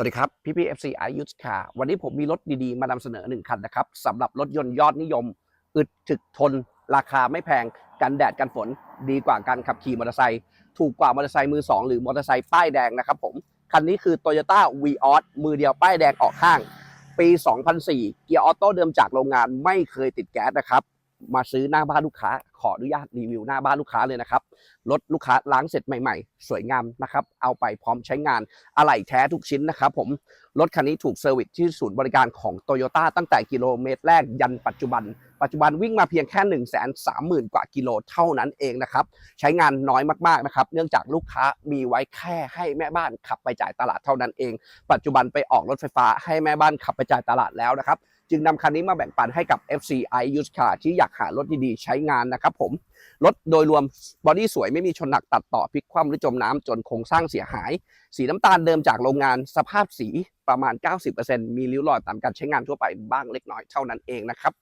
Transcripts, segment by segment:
สวัสดีครับ พี่พี่เอฟซีไอยุทธคาวันนี้ผมมีรถดีๆ มานำเสนอหนึ่งคันนะครับสำหรับรถยนต์ยอดนิยม อึดถึกทน ราคาไม่แพง กันแดดกันฝน ดีกว่าการขับขี่มอเตอร์ไซค์ถูกกว่ามอเตอร์ไซค์มือ 2 หรือมอเตอร์ไซค์ป้ายแดงนะครับผม คันนี้คือ Toyota v ีออสมือเดียวป้ายแดงออกข้าง ปี 2004 เกียร์ออโต้เดิมจากโรงงานไม่เคยติดแก๊สนะครับ มาซื้อหน้าบ้านลูกค้า ขออนุญาตรีวิวหน้าบ้านลูกค้าเลยนะครับรถลูกค้าล้างเสร็จใหม่ๆ สวยงามนะครับ เอาไปพร้อมใช้งานอะไหล่แท้ทุกชิ้นนะครับผมรถคันนี้ถูกเซอร์วิสที่ศูนย์บริการของโตโยต้าตั้งแต่กิโลเมตรแรกยันปัจจุบัน ปัจจุบันวิ่งมาเพียงแค่ 1 3 0 0 0 0 กว่ากิโลเท่านั้นเองนะครับ ใช้งานน้อยมากๆนะครับ เนื่องจากลูกค้ามีไว้แค่ให้แม่บ้านขับไปจ่ายตลาดเท่านั้นเอง ปัจจุบันไปออกรถไฟฟ้าให้แม่บ้านขับไปจ่ายตลาดแล้วนะครับ จึงนำคันนี้มาแบ่งปันให้กับ FCI u s e Car ที่อยากหารถดีๆใช้งานนะครับผม รถโดยรวมบอดี้สวยไม่มีชนหนักตัดต่อพลิกคว่ำหรือจมน้ำจนโครงสร้างเสียหาย สีน้ำตาลเดิมจากโรงงานสภาพสีประมาณ 90%มีริ้วรอยตามการใช้งานทั่วไปบ้างเล็กน้อยเท่านั้นเองนะครับ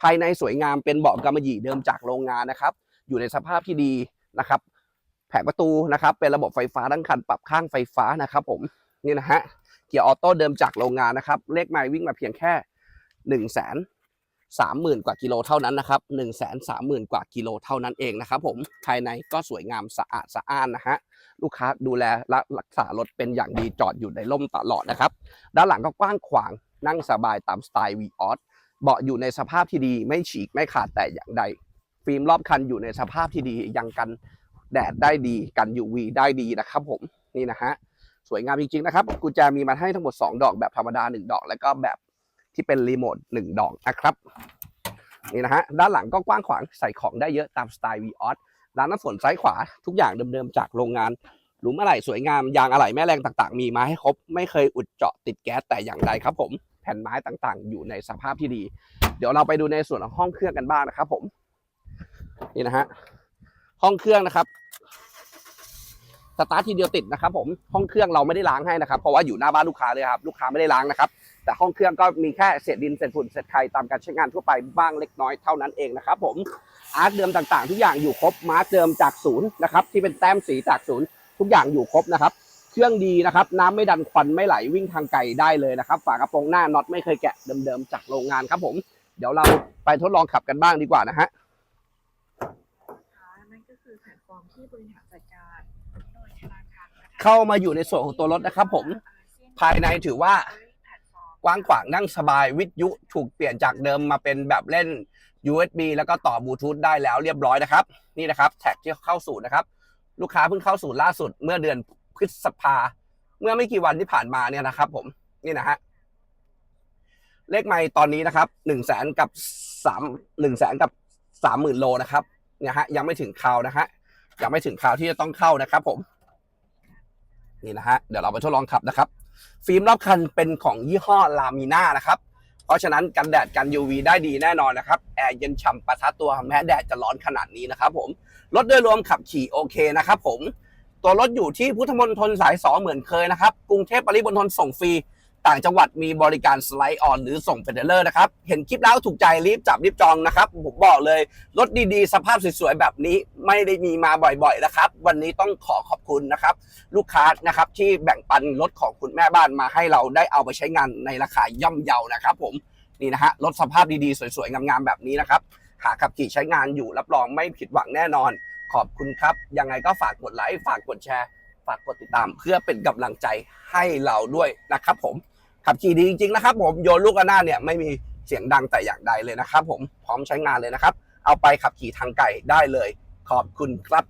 ภายในสวยงามเป็นเบาะกำมะหยี่เดิมจากโรงงานนะครับ อยู่ในสภาพที่ดีนะครับ แผงประตูนะครับ เป็นระบบไฟฟ้าทั้งคันปรับข้างไฟฟ้านะครับ ผมนี่นะฮะเกียร์ออโต้เดิมจากโรงงานนะครับ เลขไมล์วิ่งมาเพียงแค่ 1นึ่งแสนสามหมื่นกว่ากิโลเท่านั้นนะครับหนึ่งแสนสามหมื่นกว่ากิโลเท่านั้นเองนะครับผมภายในก็สวยงามสะอาดสะอ้านนะฮะลูกค้าดูแลรักษารถเป็นอย่างดีจอดอยู่ในร่มตลอดนะครับ ด้านหลังก็กว้างขวางนั่งสบายตามสไตล์ v ีออสเบาะอยู่ในสภาพที่ดีไม่ฉีกไม่ขาดแต่อย่างใด ฟิล์มรอบคันอยู่ในสภาพที่ดียังกันแดดได้ดีกัน UV ได้ดีนะครับผมนี่นะฮะสวยงามจริงๆนะครับกุญแจมีมาให้ทั้งหมด 2 ดอกแบบธรรมดา 1 ดอก แล้วก็แบบ ที่เป็นรีโมท1ดอกนะครับนี่นะฮะด้านหลังก็กว้างขวางใส่ของได้เยอะตามสไตล์ v ีออสร้านน้ำฝนซ้ายขวาทุกอย่างเดิมๆจากโรงงานหลุมอะไหล่สวยงามยางอะไหล่แม่แรงต่างๆ มีมาให้ครบ ไม่เคยอุดเจาะติดแก๊สแต่อย่างใดครับผมแผ่นไม้ต่างๆ อยู่ในสภาพที่ดี เดี๋ยวเราไปดูในส่วนของห้องเครื่องกันบ้างนะครับผมนี่นะฮะห้องเครื่องนะครับ สตาร์ททีเดียวติดนะครับผมห้องเครื่องเราไม่ได้ล้างให้นะครับเพราะว่าอยู่หน้าบ้านลูกค้าเลยครับลูกค้าไม่ได้ล้างนะครับแต่ห้องเครื่องก็มีแค่เศษดินเศษฝุ่นเศษไข่ตามการใช้งานทั่วไปบ้างเล็กน้อยเท่านั้นเองนะครับผมอาร์ตเดิมต่างๆ ทุกอย่างอยู่ครบมาร์เดิมจากศูนย์นะครับที่เป็นแต้มสีจากศูนย์ทุกอย่างอยู่ครบนะครับเครื่องดีนะครับน้ำไม่ดันควันไม่ไหลวิ่งทางไกลได้เลยนะครับฝากระโปรงหน้าน็อตไม่เคยแกะเดิมๆจากโรงงานครับผมเดี๋ยวเราไปทดลองขับกันบ้างดีกว่านะฮะนะคะนั่นก็คือแพลตฟอร์มที่บริหารจัดการโดยธนาคาร เข้ามาอยู่ในส่วนของตัวรถนะครับผมภายในถือว่ากว้างขวางนั่งสบายวิทยุถูกเปลี่ยนจากเดิมมาเป็นแบบเล่น USB แล้วก็ต่อบลูทูธได้แล้วเรียบร้อยนะครับ นี่นะครับ แท็กที่เข้าสู่นะครับ ลูกค้าเพิ่งเข้าสู่ล่าสุดเมื่อเดือนพฤษภา เมื่อไม่กี่วันที่ผ่านมาเนี่ยนะครับ ผมนี่นะฮะเลขไมล์ตอนนี้นะครับหนึ่งแสนกับสามหนึ่งแสนกับสามหมื่นโลนะครับเนี่ยฮะยังไม่ถึงคราวนะฮะยังไม่ถึงคราวที่จะต้องเข้านะครับ ผม นี่นะฮะเดี๋ยวเราไปทดลองขับนะครับ ฟิล์มรอบคันเป็นของยี่ห้อลามีน่านะครับ เพราะฉะนั้นกันแดดกัน UV ได้ดีแน่นอนนะครับแอร์เย็นฉ่ำประทัดตัวแม้แดดจะร้อนขนาดนี้นะครับผมรถโดยรวมขับขี่โอเคนะครับผมตัวรถอยู่ที่พุทธมณฑลสายสองเหมือนเคยนะครับกรุงเทพปริมณฑลส่งฟรี ต่างจังหวัดมีบริการสไลด์ออนหรือส่งเป็นเดลเลอร์นะครับ เห็นคลิปแล้วถูกใจรีบจับรีบจองนะครับ ผมบอกเลย รถดีๆ สภาพสวยๆ แบบนี้ไม่ได้มีมาบ่อยๆนะครับ วันนี้ต้องขอขอบคุณนะครับ ลูกค้านะครับที่แบ่งปันรถของคุณแม่บ้านมาให้เราได้เอาไปใช้งานในราคาย่อมเยานะครับ ผมนี่นะฮะรถสภาพดีๆ สวยๆงามๆแบบนี้นะครับหากขับขี่ใช้งานอยู่รับรองไม่ผิดหวังแน่นอน ขอบคุณครับ ยังไงก็ฝากกดไลค์ฝากกดแชร์ ฝากกดติดตามเพื่อเป็นกำลังใจให้เราด้วยนะครับผม ขับขี่ดีจริงๆนะครับผมโยนลูกระนาดเนี่ยไม่มีเสียงดังแต่อย่างใดเลยนะครับ ผมพร้อมใช้งานเลยนะครับ เอาไปขับขี่ทางไกลได้เลย ขอบคุณครับ